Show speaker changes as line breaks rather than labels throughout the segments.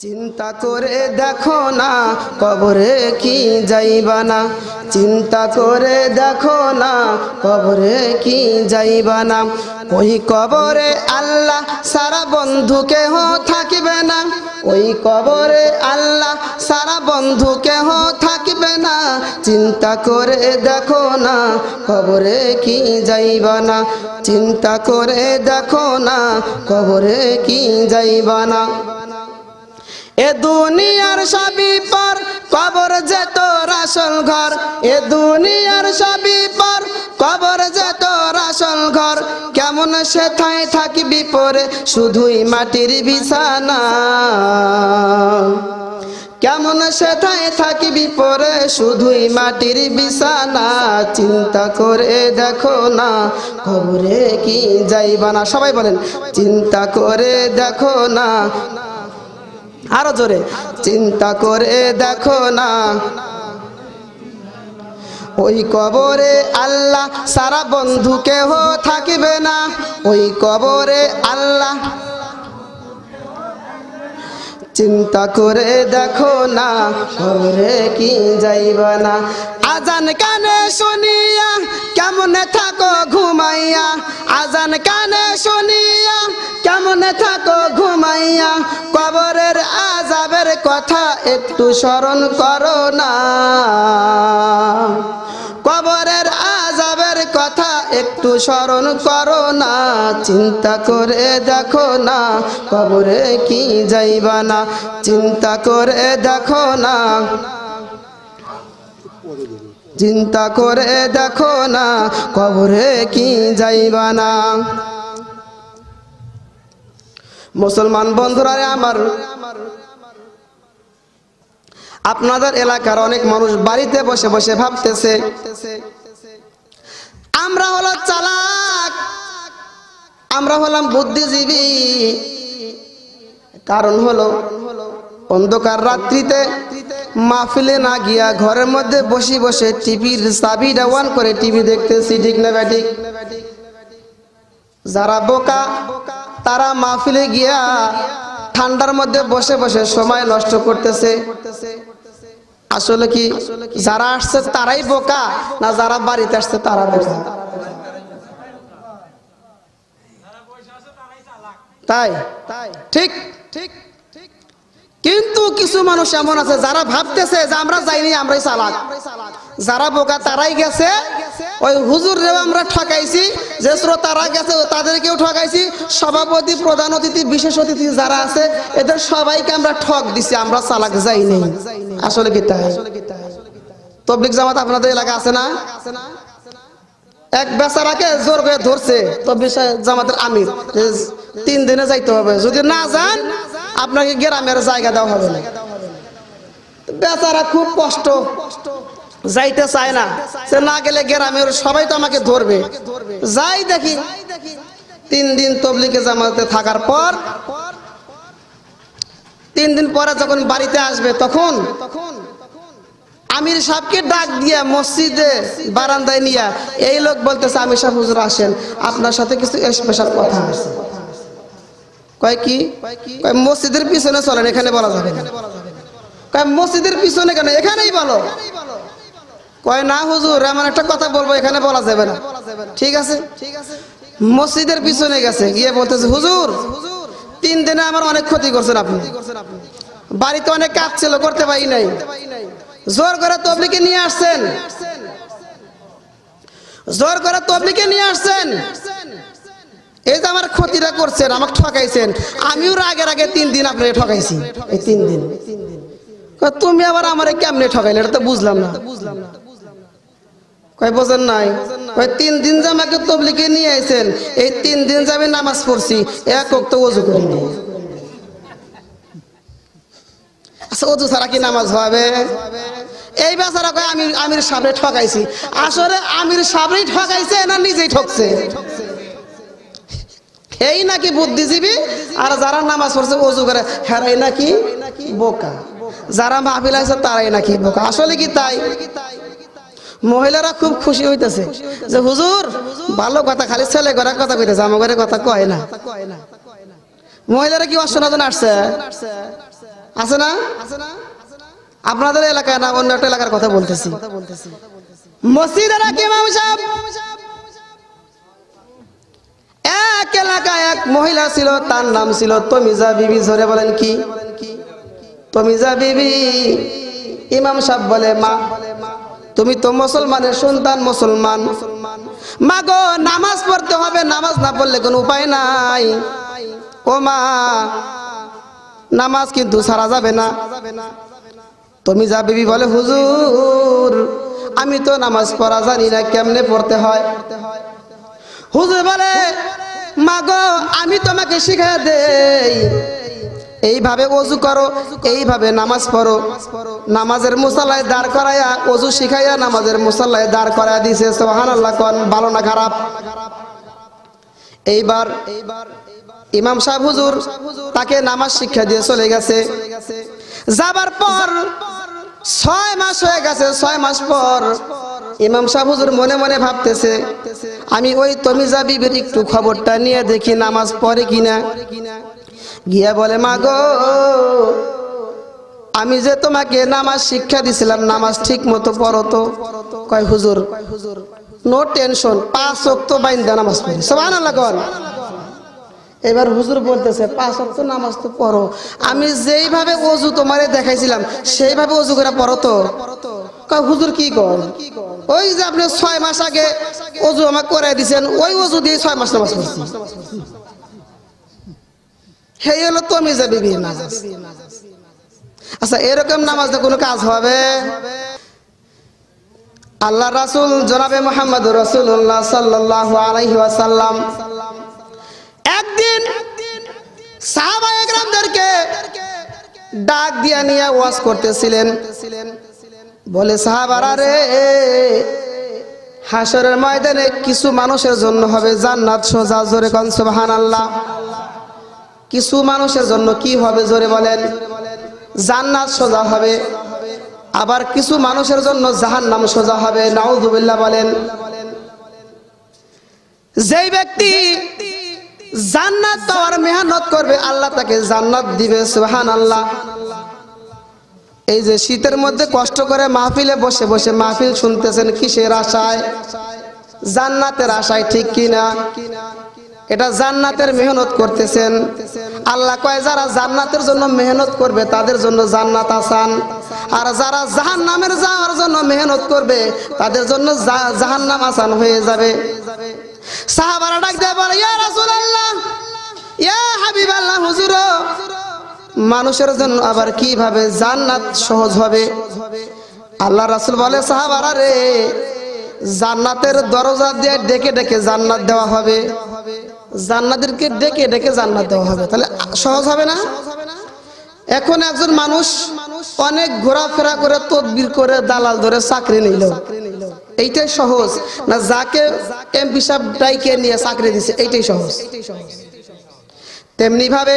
চিন্তা করে দেখো না, কবরে কি যাইবা না। চিন্তা করে দেখো না, কবরে কি যাইবা না। ওই কবরে আল্লাহ সারা বন্ধু কেহ থাকিবে না। ওই কবরে আল্লাহ সারা বন্ধু কেহ থাকিবে না। চিন্তা করে দেখো না, কবরে কি যাইবা না। চিন্তা করে দেখো না, কবরে কি যাইবা না। এ দুনিয়ার সবই পর, কবর যে তোর আসল ঘর। এ দুনিয়ার সবই পর, কবর যে তোর আসল ঘর। কেমন সে থাই থাকিবি পরে, শুধুই মাটির বিছানা। কেমন সে সেথায় থাকিবি পরে, শুধুই মাটির বিছানা। চিন্তা করে দেখো না, কবরে কি যাইবা না। সবাই বলেন, চিন্তা করে দেখো না আরও জোরে। চিন্তা করে দেখো না। ওই কবরে আল্লাহ সারা বন্ধু কেহ থাকিবে না। ওই কবরে আল্লাহ। চিন্তা করে দেখো না। কবরে কি যাইবা না। আজান কানে শুনিয়া কেমন থাকো ঘুমাইয়া। আজান কানে শুনিয়া কেমন থাকো ঘুমাইয়া। কথা একটু স্মরণ করো না। কবরের আজাবের কথা একটু স্মরণ করো না। চিন্তা করে দেখো না, কবরে কি যাইবা না। চিন্তা করে দেখো না। চিন্তা করে দেখো না, কবরে কি যাইবা না। মুসলমান বন্ধুরা, আমার আপনাদের এলাকার অনেক মানুষ বাড়িতে বসে বসে ভাবতেছে, আমরা হলো চালাক, আমরা হলাম বুদ্ধিজীবী। কারণ হলো, অন্ধকার রাত্রিতে মাহফিলে না গিয়া ঘরের মধ্যে বসে বসে টিভির চাবিটা ওয়ান করে টিভি দেখতেছি, ঠিক না ব্যাটিক? যারা বোকা, তারা মাহফিলে গিয়া ঠান্ডার মধ্যে বসে বসে সময় নষ্ট করতেছে। আসলে কি যারা আসছে তারাই বোকা না যারা বাড়িতে আসছে তারা বোকা? তাই? ঠিক ঠিক? কিন্তু কিছু মানুষ এমন আছে যারা ভাবতেছে যে আমরা যাইনি, আমরাই চালাক যারা বোকা তারাই গেছে। ওই হুজুর রেও আমরা ঠকাইছি, যে শ্রোতারা গেছে তাদেরকেও ঠকাইছি। সভাপতি, প্রধান অতিথি, বিশেষ অতিথি যারা আছে, এদের সবাইকে আমরা ঠক দিছি, আমরা চালাক যাইনি। আসলে কি তাই? তবলিক জামাত আপনাদের এলাকা আছে না? এক বেচারাকে জোর করে ধরছে তবলিক জামাতের আমির। তিন দিনে যাইতে হবে। যদি না যান আপনাকে গ্রামের জায়গা দেওয়া হবে না। বেচারা খুব কষ্ট, যাইতে চায় না। সে না গেলে গ্রামের সবাই তো আমাকে ধরবে। যাই দেখি, তিন দিন তবলিকে জামাতে থাকার পর, তিন দিন পরে যখন বাড়িতে আসবে তখন আমির সাহেবকে ডাক দিয়া মসজিদে বারান্দায় নিয়া, এই লোক বলতেছে, আমির সাহেব, হুজুর আসেন। আপনার সাথে কিছু স্পেশাল কথা আছে। মসজিদের পিছনে চলেন, এখানে বলা যাবে মসজিদের পিছনে কেন? এখানেই বলো। কয় না, হুজুর একটা কথা বলব, এখানে বলা যাবে না। ঠিক আছে? ঠিক আছে মসজিদের পিছনে গেছে, গিয়ে বলতেছে, হুজুর, তিন দিনে আমার অনেক ক্ষতি করছেন আপনি। বাড়িতে অনেক কাজ ছিল, করতে পারি নাই। জোর করে তবলিকে নিয়ে আসছেন। জোর করে তবলিকে নিয়ে আসছেন। এই যে আমার ক্ষতিটা করছেন, আমাকে ঠকাইছেন, আমিও আগের আগে তিন দিন আপনাকে ঠকাইছি। এই তিন দিন। তুমি আবার আমারে কেমনে ঠকাইলে? এটা তো বুঝলাম না। নিয়ে আইছেন, এই তিন দিন যে আমি নামাজ আচ্ছা কি নামাজ আমির সামনে ঠকাইছি। আসলে আমির ঠকাইছে না নিজেই ঠকছে? এই নাকি বুদ্ধিজীবী? আর যারা নামাজ পড়ছে, অজু করে, হেরাই নাকি বোকা? যারা মাহফিল আছে, তারাই নাকি বোকা। আসলে কি তাই? মহিলারা খুব খুশি হইতেছে যে, হুজুর, ভালো কথা, খালি ছেলে ঘরে কথা কইতেছে, আমার ঘরে কথা কয় না। মহিলারা কি অসনাতন আসছে? আছে না? আছে না আপনাদের এলাকায় না, অন্য একটা এলাকার কথা বলতেছি। মসজিদের এলাকায় এক মহিলা ছিল, তার নাম ছিল তমিজা বিবি। ধরে বলেন কি? তমিজা বিবি, ইমাম সাহেব বলে, মা, তুমি তো মুসলমানের সন্তান, মুসলমান। মা গো নামাজ পড়তে হবে, নামাজ না পড়লে কোনো উপায় নাই। ও মা, নামাজ কিন্তু সারা যাবে না। তুমি যা বিবি বলে, হুজুর, আমি তো নামাজ পড়া জানি না, কেমনে পড়তে হয়? হুজুর বলে মা গো আমি তোমাকে শিখা দেই। এইভাবে অজু করো, এইভাবে নামাজ পড়ো। নামাজের মুসাল্লায় দাঁড় করাইয়া অজু শিখাইয়া নামাজের মুসাল্লায় দাঁড় করাইয়া দিছে। সোহান আল্লাহ কন ভালো না খারাপ? এইবার এইবার ইমাম সাহেব হুজুর তাকে নামাজ শিক্ষা দিয়ে চলে গেছে। যাবার পর ছয় মাস হয়ে গেছে, ছয় মাস পর ইমাম সাহেব হুজুর মনে মনে ভাবতেছে, আমি ওই তমিজা বিবির একটু খবরটা নিয়ে দেখি নামাজ পড়ে কিনা। গিয়া বলে মা গো আমি যে তোমাকে নামাজ শিক্ষা দিছিলাম, নামাজ ঠিক মতো পড়ো তো। কয়, হুজুর, নো টেনশন, পাঁচ অক্ত বাইন্দা নামাজ পড়ি। সবাই আল্লাহ কন। এবার হুজুর বলতেছে, পাঁচ অক্ত নামাজ তো পড়ো। আমি যেইভাবে অজু তোমারে দেখাইছিলাম, সেইভাবে অজু করে পড়ো তো। কয়, হুজুর কি কর ওই যে আপনি ছয় মাস আগে অজু আমাকে করে দিচ্ছেন ওই অজু দিয়ে ছয় মাস নামাজ পড়ছি। সেই হলো তুমি যাবি বিয়ে নামাজ। আচ্ছা এরকম নামাজে কোনো কাজ হবে? আল্লাহ রাসুল জনাবে মোহাম্মদ রসুল্লাহ সাল্লাহ আলাইহি ওয়াসাল্লাম একদিন সাহাবা একরামদেরকে ডাক দিয়া নিয়ে ওয়াজ করতেছিলেন। বলে, সাহাবারা রে, হাসরের ময়দানে কিছু মানুষের জন্য হবে জান্নাত সোজা জোরে কন, সুবহানাল্লাহ। কিছু মানুষের জন্য কি হবে জোরে বলেন? জান্নাত সোজা হবে। আবার কিছু মানুষের জন্য জাহান্নাম সোজা হবে। নাউজুবিল্লাহ বলেন, যেই ব্যক্তি জান্নাত পাওয়ার মেহনত করবে, আল্লাহ তাকে জান্নাত দিবে সুবহান আল্লাহ এই যে শীতের মধ্যে কষ্ট করে মাহফিলে বসে বসে মাহফিল শুনতেছেন কিসের আশায়? জান্নাতের আশায় ঠিক কিনা? এটা জান্নাতের মেহনত করতেছেন। আল্লাহ কয়, যারা জান্নাতের জন্য মেহনত করবে, তাদের জন্য জান্নাত আসান। আর যারা জাহান নামের যাওয়ার জন্য মেহনত করবে, তাদের জন্য জাহান নাম আসান হয়ে যাবে। সাহাবারা ডাক দেয় বলে, ইয়া রাসূলুল্লাহ, ইয়া হাবিবাল্লাহ হুজুর মানুষের জন্য আবার কীভাবে জান্নাত সহজ হবে? আল্লাহ রাসুল বলে, সাহাবারা জান্নাতের দরজা দিয়ে ডেকে ডেকে জান্নাত দেওয়া হবে। জান্নাতেরকে ডেকে ডেকে জান্নাত দেওয়া হবে। তাহলে সহজ হবে না? এখন একজন মানুষ অনেক ঘোরাফেরা করে, তদবির করে, দালাল ধরে চাকরি নিল। এইটাই সহজ। না, যাকে এমপি সাহেব ডাইকে নিয়ে চাকরি দিছে, এইটাই সহজ। তেমনি ভাবে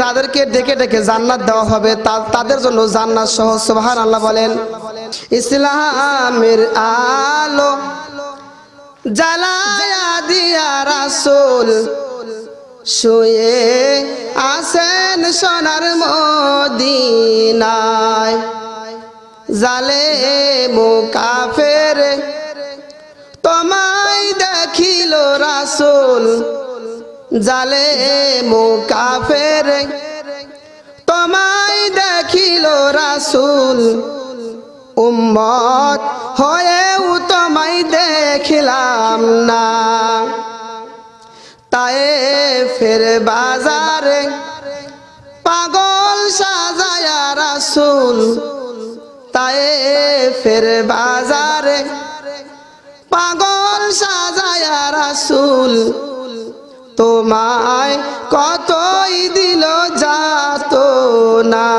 যাদেরকে ডেকে ডেকে জান্নাত দেওয়া হবে তাদের জন্য জান্নাত সহজ সুবহান আল্লাহ বলেন, ইসলামের আলো জ্বালায়া দিয়া রাসূল শুয়ে আসেন সোনার মদিনায়। জালে মুকাফের তোমায় দেখিল রাসূল জালে মুকাফের তোমায় দেখিল রাসূল। উম্মত হয়েও তোমায় দেখিলাম না। তায়ে ফের বাজারে পাগল সাজায়া রাসূল। তায়ে ফের বাজারে পাগল সাজায়া রাসূল। তোমায় কতই দিল যাত না।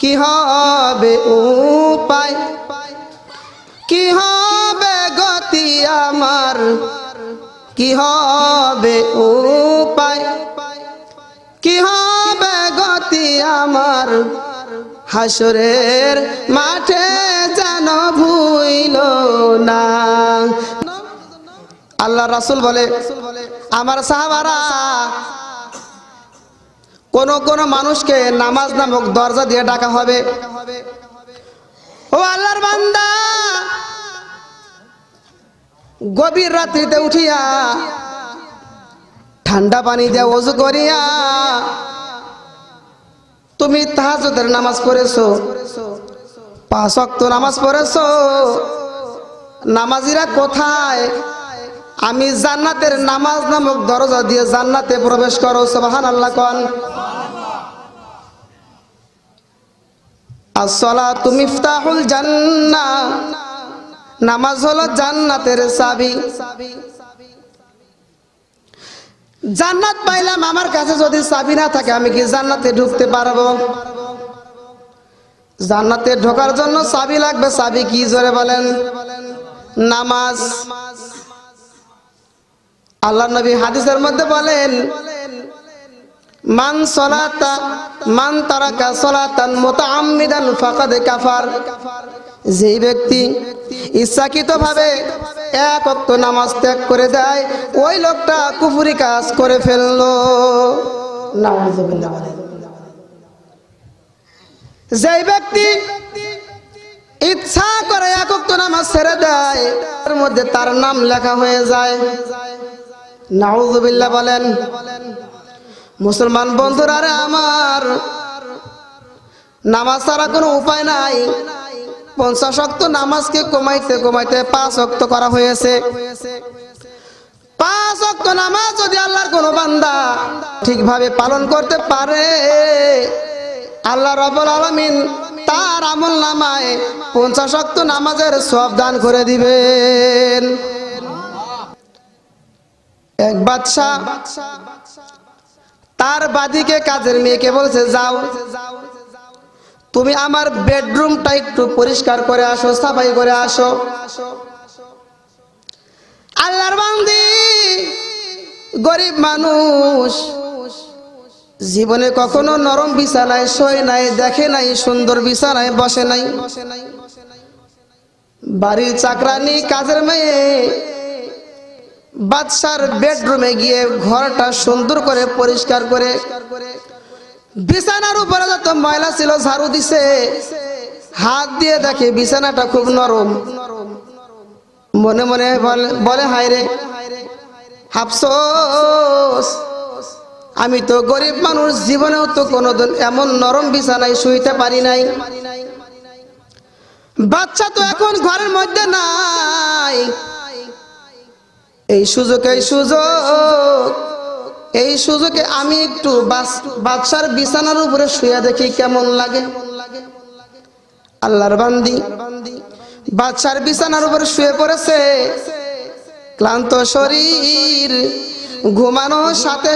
কি হবে উপায়? কি হবে গতি আমার? কি হবে উপায়? কি হবে গতি আমার? হাসরের মাঠে যেন ভুইল না। আল্লাহ রাসূল বলে আমার সাহাবারা, কোন কোন মানুষকে নামাজ নামক দরজা দিয়ে ডাকা হবে। ও আল্লাহর বান্দা, গভীর রাত্রিতে উঠিয়া ঠান্ডা পানি দিয়ে অজু করিয়া তুমি তাহাজুদের নামাজ পড়েছো, পাঁচ নামাজ পড়েছো, নামাজিরা কোথায়? আমি জান্নাতের নামাজ নামক দরজা দিয়ে জান্নাতে প্রবেশ করো সুবহান আল্লাহ কন। আসসালাতু মিফতাহুল জান্নাহ নামাজ হলো জান্নাতের চাবি। জান্নাত পাইলাম, আমার কাছে যদি চাবি না থাকে, আমি কি জান্নাতে ঢুকতে পারব? জান্নাতে ঢোকার জন্য চাবি লাগবে, চাবি কি জোরে বলেন? নামাজ। আল্লাহ নবী হাদিসের মধ্যে বলেন, মান সলাতা, মান তারাকা সলাতান মুতাআম্মিদান ফাকাদ কাফার। যেই ব্যক্তি ইচ্ছাকৃতভাবে এক অক্ত নামাজ ত্যাগ করে দেয়, ওই লোকটা কুফুরি কাজ করে ফেলল। নাউযুবিল্লাহ বলেন যেই ব্যক্তি ইচ্ছা করে এক অক্ত নামাজ ছেড়ে দেয়, তার মধ্যে তার নাম লেখা হয়ে যায়। নাউযুবিল্লাহ বলেন, মুসলমান বন্ধুরা রে আমার, নামাজ ছাড়া কোনো উপায় নাই। পঞ্চাশ অক্ত নামাজকে কমাইতে কমাইতে পাঁচ অক্ত করা হয়েছে। পাঁচ অক্ত নামাজ যদি আল্লাহর কোনো বান্দা ঠিকভাবে পালন করতে পারে, আল্লাহ রবুল আলমিন তার আমল নামায় পঞ্চাশ অক্ত নামাজের সব দান করে দিবেন। এক বাদশাহ, তার বাদিকে কাজের মেয়েকে বলছে, যাও। তুমি আমার বেডরুমটা একটু পরিষ্কার করে আসো, সাফাই করে আসো। আল্লাহর বান্দি, গরিব মানুষ, জীবনে কখনো নরম বিছানায় শোয় নাই, দেখে নাই, সুন্দর বিছানায় বসে নাই। বাড়ির চাকরানি কাজের মেয়ে বাদশার বেডরুমে গিয়ে ঘরটা সুন্দর করে পরিষ্কার করে বিছানার উপরে যত ময়লা ছিল, ঝাড়ু দিছে। হাত দিয়ে দেখে বিছানাটা খুব নরম। মনে মনে বলে- হায় রে হাফসোস আমি তো গরিব মানুষ, জীবনেও তো কোনোদিন এমন নরম বিছানায় শুইতে পারি নাই। বাচ্চা তো এখন ঘরের মধ্যে নাই। এই সুযোগ এই সুযোগ, এই সুযোগে আমি একটু বাদশার বিছানার উপরে শুয়ে দেখি কেমন লাগে। আল্লাহর বান্দি, বাদশার বিছানার উপরে শুয়ে পড়েছে। ক্লান্ত শরীর ঘুমানোর সাথে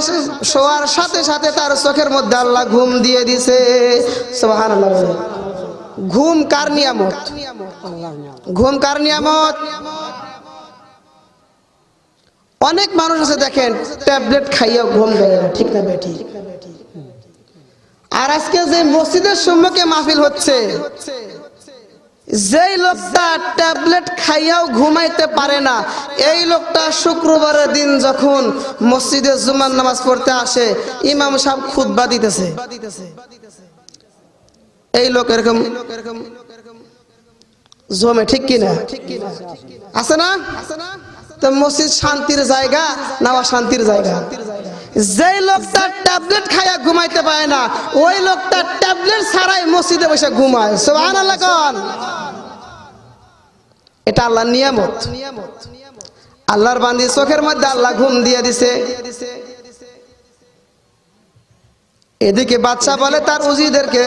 শোয়ার সাথে সাথে তার চোখের মধ্যে আল্লাহ ঘুম দিয়ে দিছে। ঘুম কার নিয়ামত? ঘুম কার নিয়ামত? অনেক মানুষ আছে দেখেন, ট্যাবলেট খাইয়া ঘুম দেয় না, ঠিক না বেঠি আর আজকে যে মসজিদের সম্মুখে মাহফিল হচ্ছে, যেই লোকটা ট্যাবলেট খাইয়াও ঘুমাইতে পারে না, এই লোকটা শুক্রবারের দিন যখন মসজিদে জুমার নামাজ পড়তে আসে, ইমাম সাহেব খুতবা দিতেছে। এই লোক এরকম জমে, ঠিক কিনা? আছে না আছে না? তো মসজিদ শান্তির জায়গা না শান্তির জায়গা? যেই লোকটা ট্যাবলেট খাইয়া ঘুমাইতে পারে না, ওই লোকটা ট্যাবলেট ছাড়াই মসজিদে বসে ঘুমায়। সোহান আল্লাহ কন। এটা আল্লাহর নিয়ামত। আল্লাহর বান্দি চোখের মধ্যে আল্লাহ ঘুম দিয়ে দিছে। এদিকে বাচ্চা বলে, তার উজিদেরকে,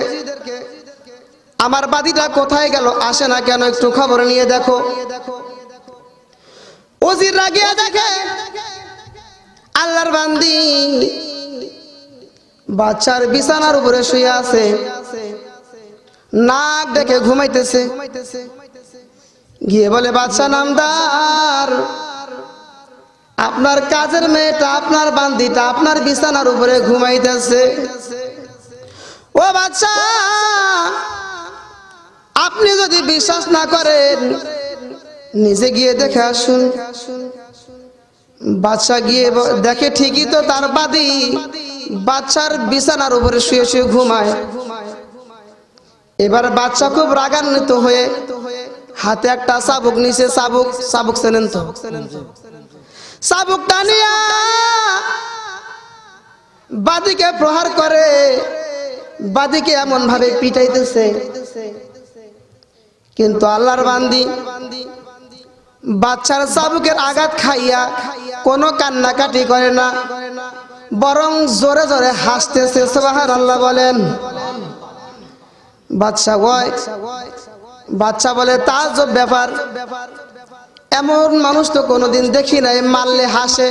আমার বাদিটা কোথায় গেল? আসে না কেন? একটু খবর নিয়ে দেখো। উজির রাগিয়া দেখে। আল্লাহর বান্দি বাচ্চার বিছানার উপরে শুয়ে আছে। নাক দেখে ঘুমাইতেছে। গিয়ে বলে, বাচ্চা নামদার, আপনার কাজের মেয়েটা, আপনার বান্দিটা, আপনার বিছানার উপরে ঘুমাইতেছে। ও বাচ্চা, আপনি যদি বিশ্বাস না করেন নিজে গিয়ে দেখে আসুন। বাচ্চা গিয়ে দেখে ঠিকই তো তার বাদি। বাচ্চার বিছানার উপরে শুয়ে শুয়ে ঘুমায়। এবার বাচ্চা খুব রাগান্বিত হয়ে হাতে একটা চাবুক, নিচে চাবুক চাবুক চেনেন তো। চাবুক টানিয়া বাদিকে প্রহার করে, বাদিকে এমন ভাবে পিটাইতেছে। কিন্তু আল্লাহর বান্দি বাচ্চার চাবুকের আঘাত খাইয়া কোনো কান্নাকাটি করে না, বরং জোরে জোরে হাসতেছে সোবাহান আল্লাহ বলেন বাচ্চা বাচ্চা বলে তার ব্যাপার। এমন মানুষ তো কোনোদিন দেখি নাই, মারলে হাসে।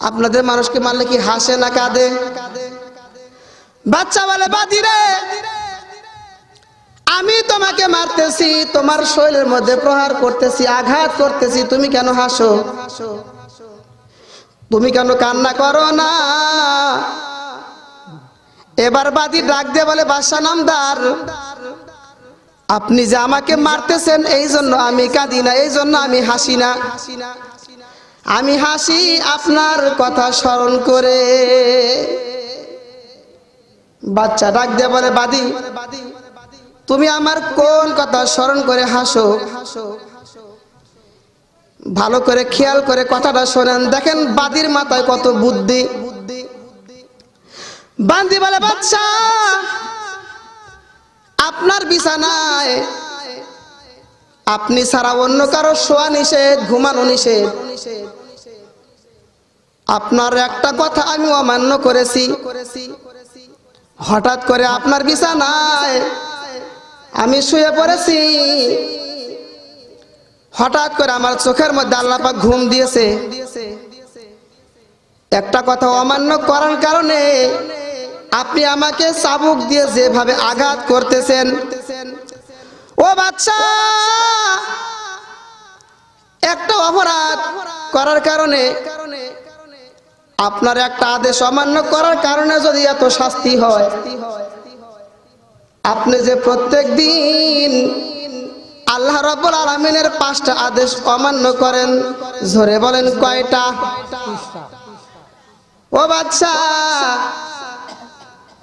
আপনাদের মানুষকে মারলে কি হাসে না কাঁদে? বাচ্চা বলে বাদিরে আমি তোমাকে মারতেছি, তোমার শরীরের মধ্যে প্রহার করতেছি, আঘাত করতেছি, তুমি কেন হাসো? তুমি কেন কান্না করো না? এবার বাদি ডাক দিয়ে বলে, বাদশা নামদার, আপনি যে আমাকে মারতেছেন, এই জন্য আমি কাঁদি না, এই জন্য আমি হাসি না। আমি হাসি আপনার কথা স্মরণ করে। বাচ্চা ডাক দিয়ে বলে, বাদি তুমি আমার কোন কথা স্মরণ করে হাসো? ভালো করে খেয়াল করে কথাটা শোনেন। দেখেন বাদির মাথায় কত বুদ্ধি। বান্দি বলে, বাচ্চা, আপনার বিছানায় আপনি ছাড়া অন্য কারও শোয়া নিষেধ, ঘুমানো নিষেধ। আপনার একটা কথা আমি অমান্য করেছি। হঠাৎ করে আপনার বিছানায় আমি শুয়ে পড়েছি। হঠাৎ করে আমার চোখের মধ্যে আল্লাপাক ঘুম দিয়েছে। একটা কথা অমান্য করার কারণে আপনি আমাকে চাবুক দিয়ে যেভাবে আঘাত করতেছেন। ও বাচ্চা! একটা অপরাধ করার কারণে আপনার একটা আদেশ অমান্য করার কারণে যদি এত শাস্তি হয়। আপনি যে প্রত্যেক দিন আল্লাহ রব্বুল আলমিনের পাঁচটা আদেশ অমান্য করেন ঝরে বলেন কয়টা? ও বাচ্চা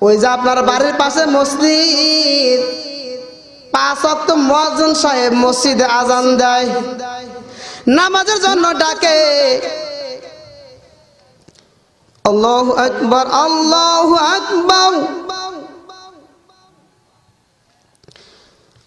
ওই যে আপনার বাড়ির পাশে মসজিদ, পাঁচ অক্ট মজন সাহেব মসজিদে আজান দেয়, নামাজের জন্য ডাকে। আল্লাহু আকবার আল্লাহু আকবার।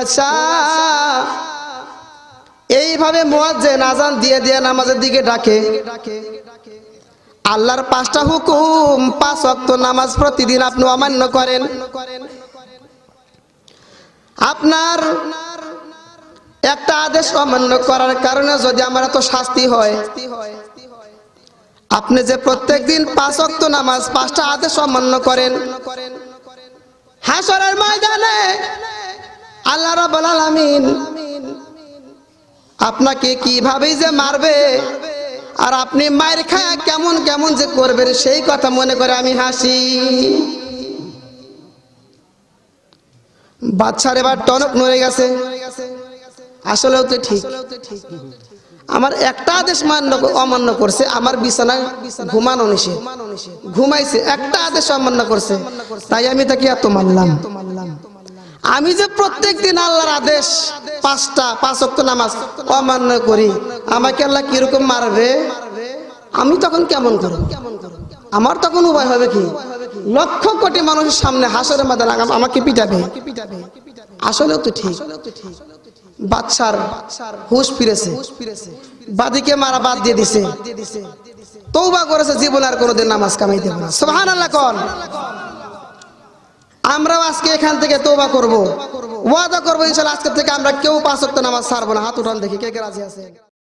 ও এইভাবে মুয়াজ্জিন আজান দিয়ে দিয়ে নামাজের দিকে ডাকে। আল্লাহর পাঁচটা হুকুম, পাঁচ অক্ত নামাজ প্রতিদিন আপনি অমান্য করেন। আপনার একটা আদেশ অমান্য করার কারণে যদি আমার এত শাস্তি হয়, আপনি যে প্রত্যেক দিন পাঁচ অক্ত নামাজ, পাঁচটা আদেশ অমান্য করেন হাসরের ময়দানে আল্লাহ রাব্বুল আলামিন আপনাকে কীভাবে যে মারবে আর আপনি মায়ের খায়া কেমন কেমন যে করবেন সেই কথা মনে করে আমি হাসি। বাচ্চার এবার টনক নড়ে গেছে। আসলেও তো ঠিক। আমার একটা আদেশ মান্য অমান্য করছে, আমার বিছানায় ঘুমানো নিষেধ। ঘুমাইছে, একটা আদেশ অমান্য করছে। তাই আমি তাকে এত মানলাম আমি যে প্রত্যেক দিন আল্লাহর আদেশ, পাঁচটা, পাঁচ অক্ট নামাজ অমান্য করি, আমাকে আল্লাহ কীরকম মারবে? আমি তখন কেমন করব? আমার তখন উপায় হবে কি? লক্ষ কোটি মানুষের সামনে হাসরের মাদান আমাকে পিটাবে। আসলেও তো ঠিক। বাচ্চার হুশ ফিরেছে। বাদিকে মারা বাদ দিয়ে দিছে। তৌবা করেছে, জীবন আর কোনোদিন নামাজ কামাই দেবে না। সোহান আল্লাহ কন। আমরাও আজকে এখান থেকে তোবা করব। ওয়াদা করব ইনশাল্লাহ আজকে থেকে আমরা কেউ পাঁচ নামাজ ছাড়বো না। হাত উঠান দেখি, কে কে রাজি আছে